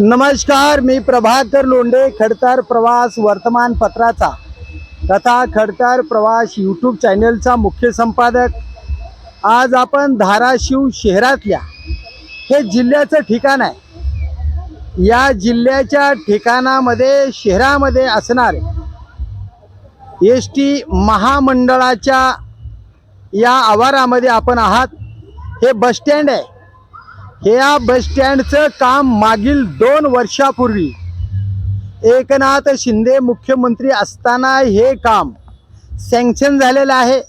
नमस्कार मी प्रभाकर लोंढे खडतर प्रवास वर्तमानपत्राचा तथा खडतर प्रवास यूट्यूब चॅनलचा मुख्य संपादक. आज आपण धाराशिव शहरातल्या हे जिल्ह्याचं ठिकाण आहे. या जिल्ह्याच्या ठिकाणामध्ये शहरामध्ये असणारे एस टी महामंडळाच्या या आवारामध्ये आपण आहात. हे बसस्टँड आहे. हे या बसस्टँडचं काम मागील दोन वर्षापूर्वी. एकनाथ शिंदे मुख्यमंत्री असताना हे काम सँक्शन झालेलं आहे.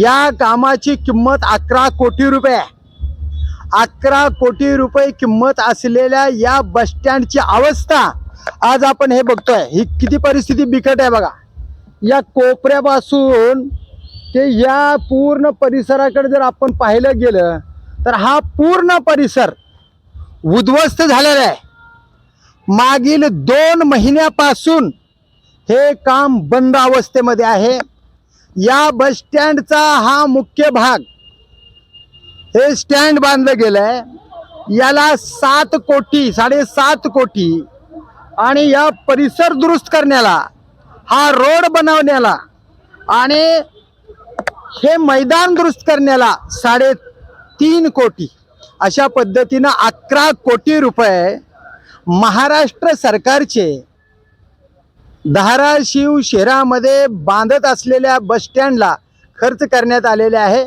या कामाची किंमत अकरा कोटी रुपये. अकरा कोटी रुपये किंमत असलेल्या या बसस्टँडची अवस्था आज आपण हे बघतोय. ही किती परिस्थिती बिकट आहे बघा. या कोपऱ्यापासून ते या पूर्ण परिसराकडे जर आपण पाहिलं गेलं तर हा पूर्ण परिसर उद्ध्वस्त झालेला आहे. मागील दोन महिन्यापासून हे काम बंद अवस्थेमध्ये आहे. या बस स्टँडचा हा मुख्य भाग हे स्टँड बांधलं गेलं आहे याला सात कोटी साडेसात कोटी आणि या परिसर दुरुस्त करण्याला हा रोड बनवण्याला आणि हे मैदान दुरुस्त करण्याला साडे तीन कोटी. अशा पद्धतीनं अकरा कोटी रुपये महाराष्ट्र सरकारचे धाराशिव शहरामध्ये बांधत असलेल्या बसस्टँडला खर्च करण्यात आलेले आहे.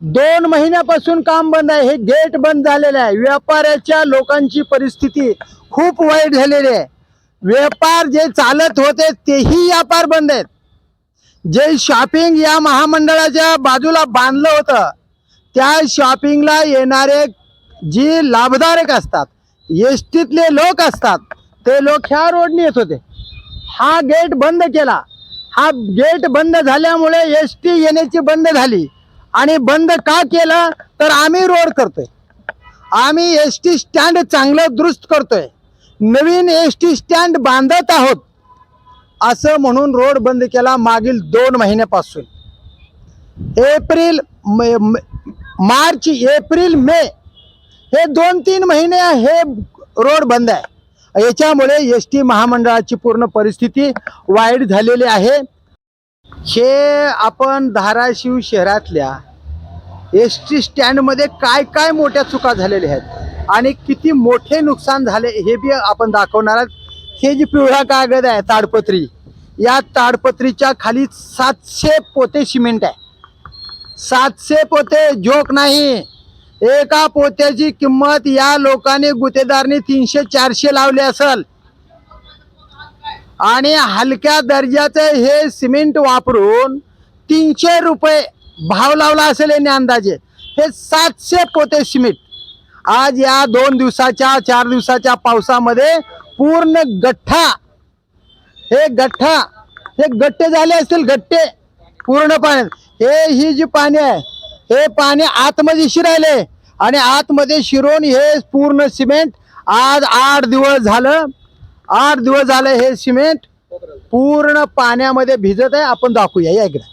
दोन महिन्यापासून काम बंद आहे. हे गेट बंद झालेलं आहे. व्यापाऱ्याच्या लोकांची परिस्थिती खूप वाईट झालेली आहे. व्यापार जे चालत होते तेही व्यापार बंद आहेत. जे शॉपिंग या महामंडळाच्या बाजूला बांधलं होतं त्या शॉपिंगला येणारे जी लाभधारक असतात एस टीतले लोक असतात ते लोक ह्या रोडने येत होते. हा गेट बंद केला. हा गेट बंद झाल्यामुळे एस टी येण्याची बंद झाली. आणि बंद का केलं? तर आम्ही रोड करतोय. आम्ही एस टी स्टँड चांगलं दुरुस्त करतोय. नवीन एस टी स्टँड बांधत आहोत. असं म्हणून रोड बंद केला मागील दोन महिन्यापासून. एप्रिल मार्च एप्रिल मे हे दोन तीन महिने हे रोड बंद आहे. याच्यामुळे एस टी महामंडळाची पूर्ण परिस्थिती वाईट झालेली आहे. हे आपण धाराशिव शहरातल्या एस टी स्टँडमध्ये काय काय मोठ्या चुका झालेल्या आहेत आणि किती मोठे नुकसान झाले हे बी आपण दाखवणार आहोत. हे जी पिवळा कागद आहे ताडपत्री या ताडपत्रीच्या खाली सातशे पोते सिमेंट आहे. सातशे पोते जोक नाही. एका पोत्याची किंमत या लोकांनी गुतेदारनी तीनशे चारशे लावले असल. आणि हलक्या दर्जाचे हे सिमेंट वापरून तीनशे रुपये भाव लावला असेल यांनी अंदाजे. हे सातशे पोते सिमेंट. आज या दोन दिवसाच्या चार दिवसाच्या पावसामध्ये पूर्ण गठ्ठा हे गठ्ठा हे गट्टे झाले असतील गट्टे पूर्ण पाण्यात हे ही जी पाणी आहे हे पाणी आतमध्ये शिरायले आणि आतमध्ये शिरून हे पूर्ण सिमेंट आज आठ दिवस झालं आठ दिवस झालं हे सिमेंट पूर्ण पाण्यामध्ये भिजत आहे. आपण दाखवूया या इकडे.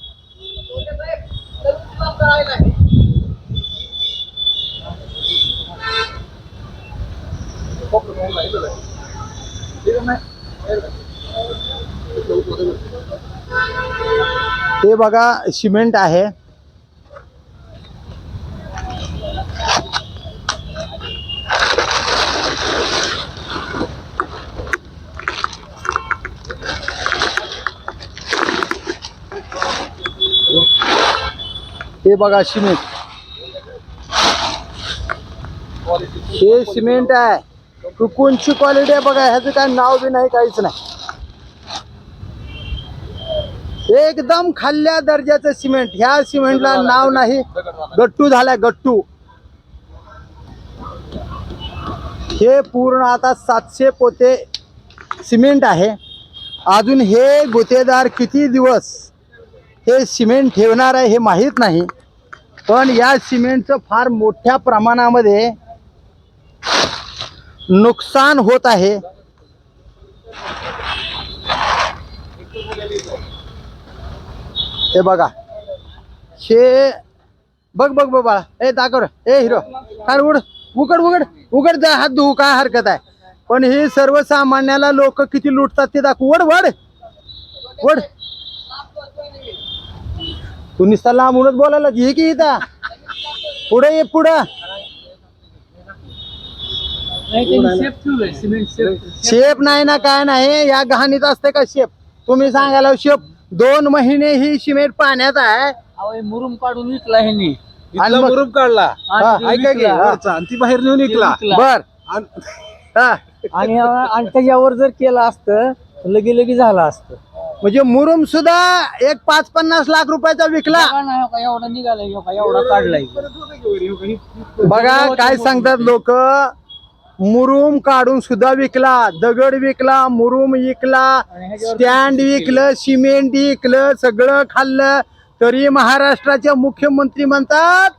हे बघा सिमेंट आहे. हे बघा सिमेंट. हे सिमेंट आहे. तू कोणची क्वालिटी आहे बघा ह्याचं काय नाव बी नाही काहीच नाही. एकदम खाल्ल्या दर्जाचं सिमेंट. ह्या सिमेंटला नाव नाही. गट्टू झालाय गट्टू. हे पूर्ण आता सातशे पोते सिमेंट आहे. अजून हे गुत्तेदार किती दिवस हे सिमेंट ठेवणार आहे हे माहीत नाही. पण या सिमेंटचं फार मोठ्या प्रमाणामध्ये नुकसान होत आहे. हे बघा. हे बघ बघ बघ बाळा. ए दाखव. ए हिरो. काय उड उकड उकड उघड. जा हात धुवू काय हरकत आहे? पण हे सर्वसामान्याला लोक किती लुटतात ते दाखव. वड वड. वड. तू नुसता लांबूनच बोलायला ये की इथं? पुढे ये पुढं. शेप नाही ना काय नाही. या गहाणीत असते का शेप तुम्ही सांगायला शेप दोन महिने ही सिमेंट पाण्यात आहे. मुरुम काढून विकला ह्यांनी. आणि मग- मुरुम काढला. हा, ते ऐका की विकला. वरचा. आणि ती बाहेर नेऊन विकला. विकला. बर. आणि- हा. आणि आणि त्याच्यावर जर केलं असतं तर लगे लगे झालं असतं. म्हणजे मुरुम सुद्धा एक पाच पन्नास लाख रुपयाचा विकला. बघा ना, हो का, एवढा निघालाय हो का, एवढा काढलाय. बघा काय सांगतात लोक? मुरुम काढून सुद्धा विकला दगड विकला मुरुम विकला स्टँड विकलं सिमेंट विकलं सगळं खाल्लं. तरी महाराष्ट्राचे मुख्यमंत्री म्हणतात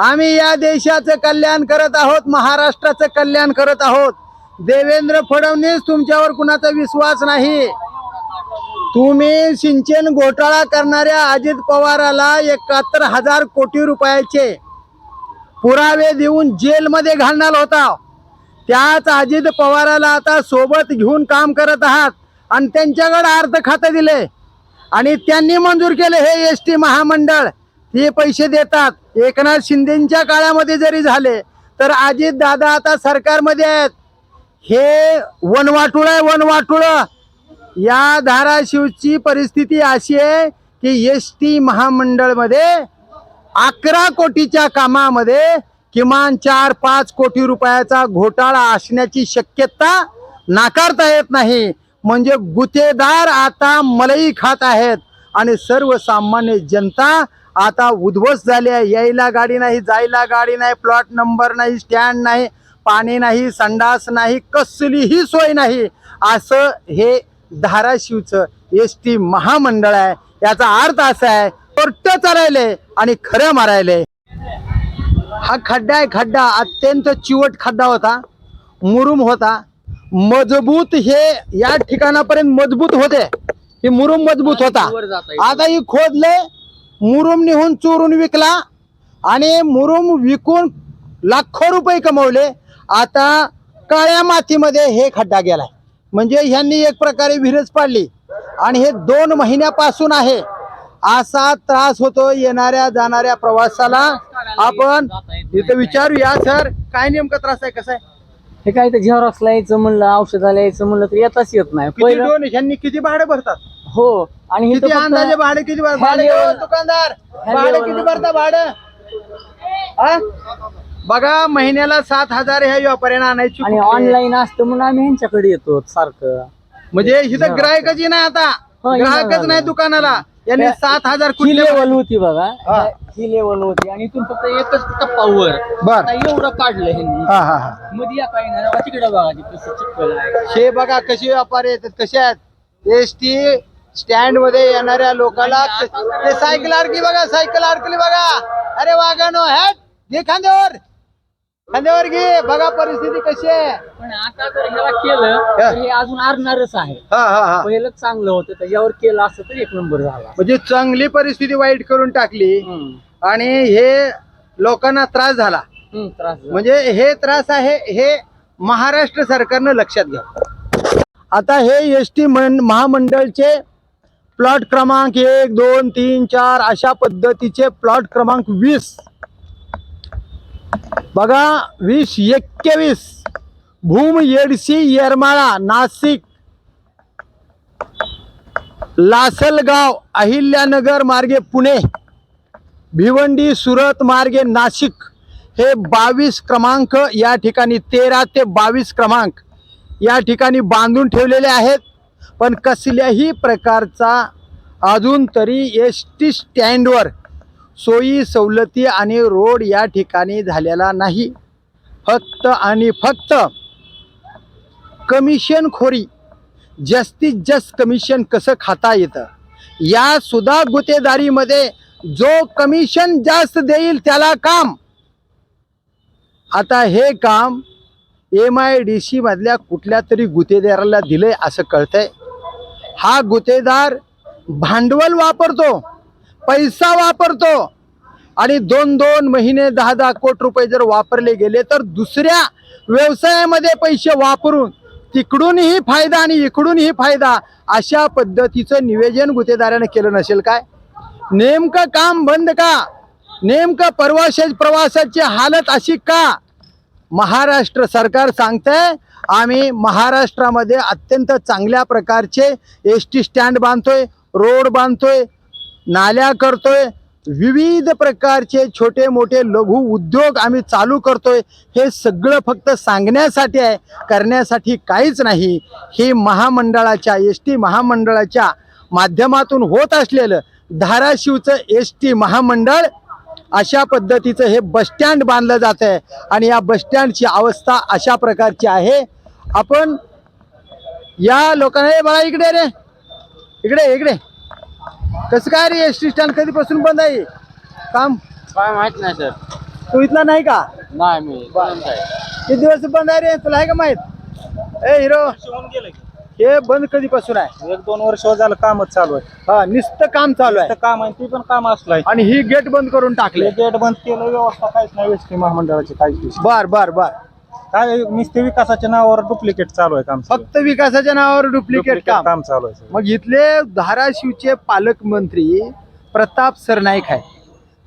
आम्ही या देशाचं कल्याण करत आहोत महाराष्ट्राचं कल्याण करत आहोत. देवेंद्र फडणवीस तुमच्यावर कुणाचा विश्वास नाही. तुम्ही सिंचन घोटाळा करणाऱ्या अजित पवाराला एकाहत्तर हजार कोटी रुपयाचे पुरावे देऊन जेलमध्ये घालणार होता. त्याच अजित पवाराला आता सोबत घेऊन काम करत आहात आणि त्यांच्याकडे अर्थ खातं दिले. आणि त्यांनी मंजूर केले हे एस टी महामंडळ. हे पैसे देतात. एकनाथ शिंदेच्या काळामध्ये जरी झाले तर अजित दादा आता सरकारमध्ये आहेत. हे वनवाटुळ आहे वनवाटुळ. या धाराशिवची परिस्थिती अशी आहे की एस टी महामंडळमध्ये अकरा कोटीच्या कामामध्ये किमान चार पाच कोटी रुपयाचा घोटाळा असण्याची शक्यता नाकारता येत नाही. म्हणजे गुतेदार आता मलई खात आहेत. आणि सर्वसामान्य जनता आता उद्ध्वस्त झाली आहे. यायला गाडी नाही जायला गाडी नाही प्लॉट नंबर नाही स्टँड नाही पाणी नाही संडास नाही कसलीही सोय नाही. असं हे धाराशिवचं एस टी महामंडळ आहे. याचा अर्थ असा आहे कोर्ट चालायले आणि खरं मारायले. हा खड्डा आहे खड्डा अत्यंत चिवट खड्डा होता मुरुम होता. मजबूत हे या ठिकाणापर्यंत मजबूत होते. हे मुरुम मजबूत होता. आता ही खोदले मुरुम निहून चोरून विकला आणि मुरुम विकून लाखो रुपये कमवले. आता काळ्या मातीमध्ये हे खड्डा गेलाय. म्हणजे ह्यांनी एक प्रकारे विरज पाडली. आणि हे दोन महिन्यापासून आहे. असा त्रास होतो येणाऱ्या जाणाऱ्या प्रवासाला. आपण इथं विचारूया सर काय नेमका त्रास आहे कसा आहे? हे काय तर झेरॉक्सला यायचं म्हणलं औषधाला यायचं म्हणलं तर येताच येत नाही. किती पहिलं दोन ह्यांनी किती भाडे भरतात? हो आणि हे तर किती फक्त- अंदाजे भाडे किती भर- ह्या भाडे दुकानदार? ह्या भाडे किती भरता भाडं? हा? बघा महिन्याला सात हजार ह्या व्यापाऱ्यांना आणायची आणि? ऑनलाईन असतं म्हणून आम्ही ह्यांच्याकडे येतो सारखं. म्हणजे इथं ग्राहकच नाही आता. हा, ग्राहकच नाही दुकानाला. यांनी त्या- सात हजार ही कुठले लेवल होती बघा. हा. ही लेवल होती. आणि इथून फक्त एकच टप्पा वर बर. आता एवढं काढलं ह्यांनी. हा हा हा. मध्ये या काही नाही. बघा तिकडे बघा ते कसं चिखल आहे. हे बघा कसे व्यापारी येतात कसे आहेत? एस टी स्टँडमध्ये येणाऱ्या लोकांना ते सायकल अडकली बघा सायकल अडकली बघा. अरे वागानो हॅट! घे खांद्यावर खांद्यावर घे बघा परिस्थिती कशी आहे. पण आता जर ह्याला केलं तर हे अजून अरणारच आहे. हा हा हा. पहिलं चांगलं होतं त्याच्यावर केलं असतं तर एक नंबर झाला. म्हणजे चांगली परिस्थिती वाईट करून टाकली हम्म. आणि हे लोकांना त्रास झाला. हम्म, त्रास झाला. म्हणजे हे त्रास आहे हे महाराष्ट्र सरकारनं लक्षात घ्या. आता हे एस टी महामंडळचे प्लॉट क्रमांक एक दोन तीन चार अशा पद्धतीचे प्लॉट क्रमांक वीस. बघा वीस एक्केवीस भूम येडशी येरमाळा नाशिक. लासलगाव अहिल्यानगर मार्गे पुणे. भिवंडी सुरत मार्गे नाशिक. हे बावीस क्रमांक या ठिकाणी तेरा ते बावीस क्रमांक या ठिकाणी बांधून ठेवलेले आहेत. पण कसल्याही प्रकारचा अजून तरी एस टी स्टँडवर सोयी सवलती आणि रोड या ठिकाणी झालेला नाही. फक्त आणि फक्त कमिशनखोरी जास्तीत जास्त कमिशन कसं खाता येतं? या सुद्धा जो कमिशन जास्त देईल त्याला काम. आता हे काम एम आय डी सी मधल्या कुठल्या तरी गुत्तेदाराला दिलंय असं कळतंय. हा गुतेदार भांडवल वापरतो. पैसा वापरतो. आणि दोन दोन महिने दहा दहा कोटी रुपये जर वापरले गेले तर दुसऱ्या व्यवसायामध्ये पैसे वापरून तिकडूनही फायदा आणि इकडूनही फायदा अशा पद्धतीचं निवेदन गुतेदाराने केलं नसेल काय? नेमकं काम बंद का? नेमकं प्रवाशा प्रवासाची हालत अशी का? महाराष्ट्र सरकार सांगतंय आम्ही महाराष्ट्रामध्ये अत्यंत चांगल्या प्रकारचे एस टी स्टँड बांधतोय रोड बांधतोय नाल्या करतोय. विविध प्रकारचे छोटे मोठे लघु उद्योग आम्ही चालू करतोय. हे सगळं फक्त सांगण्यासाठी आहे करण्यासाठी काहीच नाही. हे महामंडळाच्या एस टी महामंडळाच्या माध्यमातून होत असलेलं धाराशिवचं एस टी महामंडळ अशा पद्धतीचं हे बसस्टँड बांधलं जात आहे आणि या बसस्टँडची अवस्था अशा प्रकारची आहे. आपण या लोकांना मला बाळा इकडे रे. इकडे इकडे. कसं काय रे? एस टी स्टँड कधीपासून बंद आहे? काम? काय माहीत नाही सर. तू इथला नाही का? नाही मी किती दिवस बंद आहे रे? तुला आहे का माहीत? ए हिरो. हे बंद कधीपासून आहे? एक दोन वर्ष झालं कामच चालू आहे. हा नुसतं काम चालू आहे. काम आहे ती पण काम असलं आहे. आणि ही गेट बंद करून टाकले गेट बंद केलं व्यवस्था काहीच नाही एस टी महामंडळाची काहीच. बर बर बर. काय नुसते विकासाच्या नावावर डुप्लिकेट चालू आहे काम सगळं. फक्त विकासाच्या नावावर डुप्लिकेट Duplicate काम. काम चालू आहे सगळं. मग इथले धाराशिवचे पालकमंत्री प्रताप सरनाईक आहे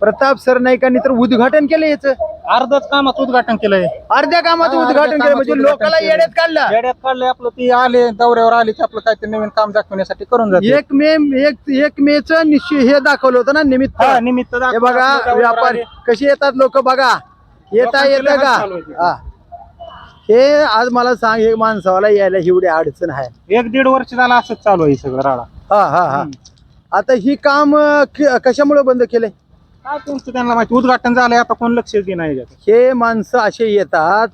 प्रताप सरनाईकांनी तर उद्घाटन केलं याचं. अर्धच कामाचं उद्घाटन केलंय. अर्ध्या कामाचं हा, अर्ध्या उद्घाटन केलं कामाचं म्हणजे उद्घाटन लोकांना केलं. येड्यात काढलं. येड्यात काढले आपलं ती आले दौऱ्यावर आले की आपलं काहीतरी नवीन काम दाखवण्यासाठी करून जाते. एक मे एक एक मेच निश्चित हे दाखवलं होतं ना निमित्त. हा, निमित्त हे बघा दौऱ्यावर व्यापार आले. कशी येतात लोक बघा. येता लोकांचे येतं लहान का? चालू आहे तिथे. हा. हे आज मला सांग हे माणसाला यायला एवढी अडचण आहे. एक दीड वर्ष झालं असंच चालू आहे सगळं राडा. हा हा हा. आता ही काम कशामुळे बंद केले काय तुमचं त्यांना माहिती? उद्घाटन झालंय आता कोण लक्ष दे नाही याच्यात. हे माणसं असे येतात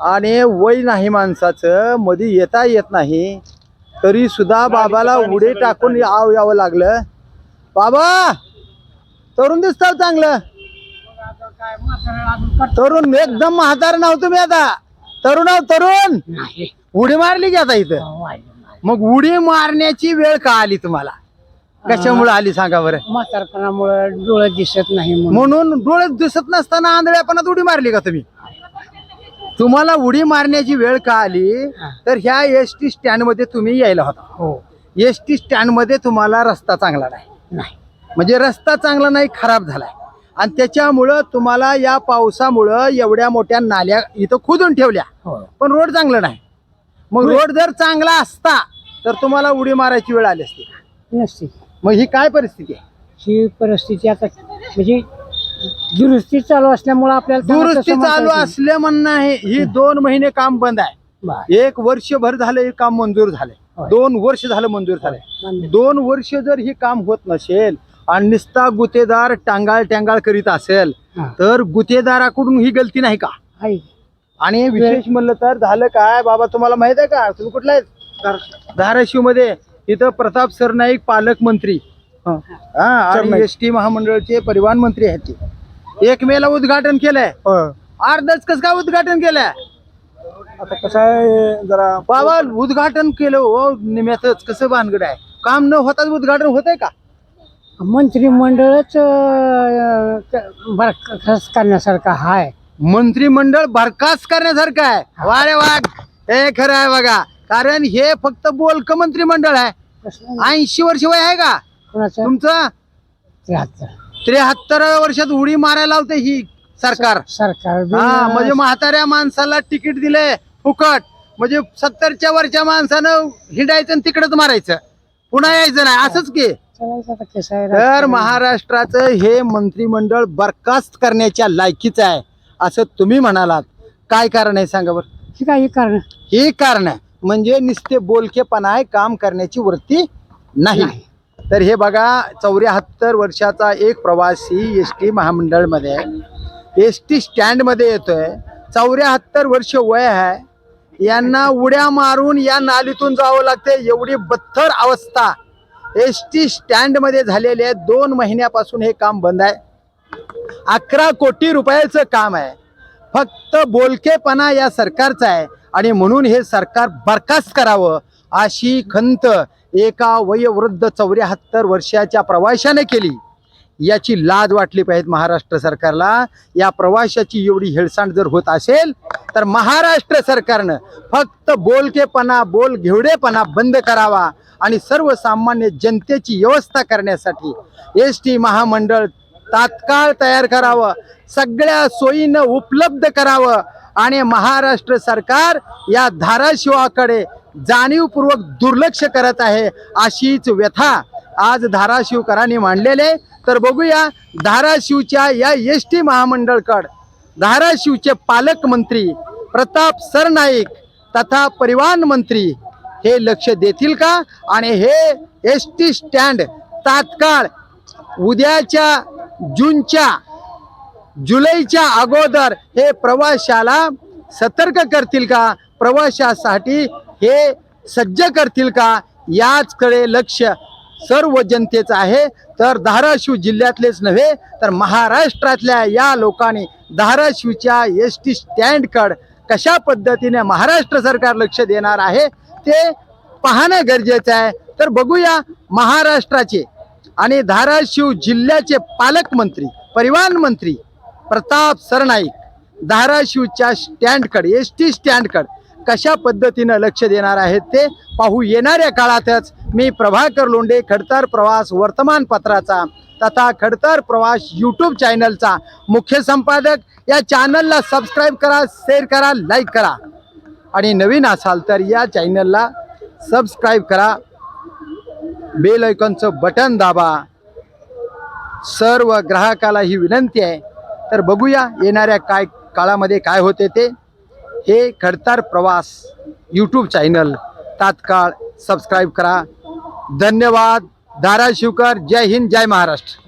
आणि वय नाही माणसाचं मध्ये येता येत नाही. तरी सुद्धा बाबाला उडे टाकून पाणी. याव लागलं. बाबा! तरुण दिसतात चांगलं. तरुण एकदम म्हातार नाव तुम्ही आता. तरुण तरुण! उडी मारली की आता इथं? मग उडी मारण्याची वेळ का आली तुम्हाला? कशामुळे आली सांगा बरं? म्हातारपणामुळे डोळे दिसत नाही म्हणून. म्हणून डोळे दिसत नसताना आंधळ्यापणात उडी मारली का तुम्ही? तुम्हाला उडी मारण्याची वेळ का आली? तर ह्या एस टी स्टँडमध्ये तुम्ही यायला होता. हो. एस टी स्टँडमध्ये तुम्हाला रस्ता चांगला नाही. नाही. म्हणजे रस्ता चांगला नाही खराब झालाय. आणि त्याच्यामुळं तुम्हाला या पावसामुळं एवढ्या मोठ्या नाल्या इथं खोदून ठेवल्या. हो. पण रोड चांगला नाही. मग रोड जर चांगला असता तर तुम्हाला उडी मारायची वेळ आली असती नसते. मग ही काय परिस्थिती आहे? ही परिस्थिती आता म्हणजे दुरुस्ती चालू असल्यामुळे आपल्याला दुरुस्ती चालू येत नाही. असले म्हणणं आहे ही दोन महिने काम बंद आहे. एक वर्षभर झालं हे काम मंजूर झाले होय. दोन वर्ष झालं मंजूर झालंय. दोन वर्ष जर हे काम होत नसेल आणि निस्ता गुत्तेदार टांगाळ टांगाळ करीत असेल. तर गुत्तेदाराकडून ही गलती नाही का? आहे. आणि विशेष म्हणलं तर झालं काय? बाबा तुम्हाला माहीत आहे का? तुम्ही कुठला आहे? धाराशिव. मध्ये इथं प्रताप सरनाईक पालकमंत्री हा. आणि. एस टी महामंडळाचे परिवहन मंत्री आहेत ते. एक मेला उद्घाटन केलंय. अर्धच कसं काय उद्घाटन केलंय? आता कसं आहे जरा बाबा उद्घाटन केलं हो निम्यातच. कसं भानगड आहे? काम न होताच उद्घाटन होतंय का? मंत्रिमंडळच बरखास्त करण्यासारखं आहे मंत्रिमंडळ बरखास्त करण्यासारखं आहे. वा रे वाघ. हे खरं आहे बघा. कारण हे फक्त बोलक मंत्रिमंडळ आहे. ऐंशी वर्ष वय आहे का? तुमचं? त्र्याहत्तर. त्र्याहत्तर वर्षात उडी मारायला लावते ही सरकार. सरकार हा म्हणजे म्हाताऱ्या माणसाला तिकीट दिले फुकट. म्हणजे सत्तरच्या वरच्या माणसानं हिंडायचं आणि तिकडच मारायचं. पुन्हा यायचं नाही. असंच की. आहे तर. महाराष्ट्राचं हे मंत्रिमंडळ बरखास्त करण्याच्या लायकीचं आहे असं तुम्ही म्हणालात. काय कारण आहे सांगा बरं? हे काय हे कारण? हे कारण आहे म्हणजे नुसते बोलकेपणा आहे काम करण्याची वृत्ती नाही. तर हे बघा चौऱ्याहत्तर वर्षाचा एक प्रवासी एस टी महामंडळमध्ये एस टी स्टँडमध्ये येतोय चौऱ्याहत्तर वर्ष वय आहे यांना उड्या मारून या नालीतून जावं लागते एवढी बत्तर अवस्था. एस टी स्टँडमध्ये झालेले आहे. दोन महिन्यापासून हे काम बंद आहे. अकरा कोटी रुपयाचं काम आहे. फक्त बोलकेपणा या सरकारचा आहे आणि म्हणून हे सरकार बरखास्त करावं अशी खंत एका वयोवृद्ध चौऱ्याहत्तर वर्षाच्या प्रवाशाने केली. याची लाज वाटली पाहिजे महाराष्ट्र सरकारला. या प्रवाशाची एवढी हेळसांड जर होत असेल तर महाराष्ट्र सरकारनं फक्त बोलकेपणा बोल घेवडेपणा बंद करावा. आणि सर्वसामान्य जनतेची व्यवस्था करण्यासाठी एस टी महामंडळ तात्काळ तयार करावं सगळ्या सोयीनं उपलब्ध करावं आणि महाराष्ट्र सरकार या धाराशिवाकडे जाणीवपूर्वक दुर्लक्ष करत आहे अशीच व्यथा आज धाराशिवकरांनी मांडलेले तर बघूया धाराशिवच्या या एस टी महामंडळकड धाराशिवचे पालकमंत्री प्रताप सरनाईक तथा परिवहन मंत्री हे लक्ष देतील का? आणि हे एस टी स्टँड तात्काळ उद्याच्या जूनच्या जुलैच्या अगोदर हे प्रवाशाला सतर्क करतील का? प्रवाशासाठी हे सज्ज करतील का? याचकडे लक्ष सर्व जनतेचं आहे. तर धाराशिव जिल्ह्यातलेच नव्हे तर महाराष्ट्रातल्या या लोकांनी धाराशिवच्या एस टी स्टँडकड कशा पद्धतीने महाराष्ट्र सरकार लक्ष देणार आहे? ते पाहणं गरजेचं आहे. तर बघूया महाराष्ट्राचे आणि धाराशिव जिल्ह्याचे पालकमंत्री परिवहन मंत्री प्रताप सरनाईक धाराशिवच्या स्टँडकडे एस टी स्टँडकडे कशा पद्धतीनं लक्ष देणार आहेत ते पाहू येणाऱ्या काळातच मी प्रभाकर लोंडे खडतर प्रवास वर्तमानपत्राचा तथा खडतर प्रवास यूट्यूब चॅनलचा मुख्य संपादक. या चॅनलला सबस्क्राईब करा शेअर करा लाईक करा. आणि नवीन असाल तर या चॅनलला सबस्क्राईब करा. बेल ऐकॉनचं बटन दाबा. सर्व ग्राहकाला ही विनंती आहे. तर बघूया येणाऱ्या काय काळामध्ये काय होते ते. हे खडतार प्रवास यूट्यूब चॅनल तात्काळ सबस्क्राईब करा. धन्यवाद. धाराशिवकर जय हिंद जय महाराष्ट्र.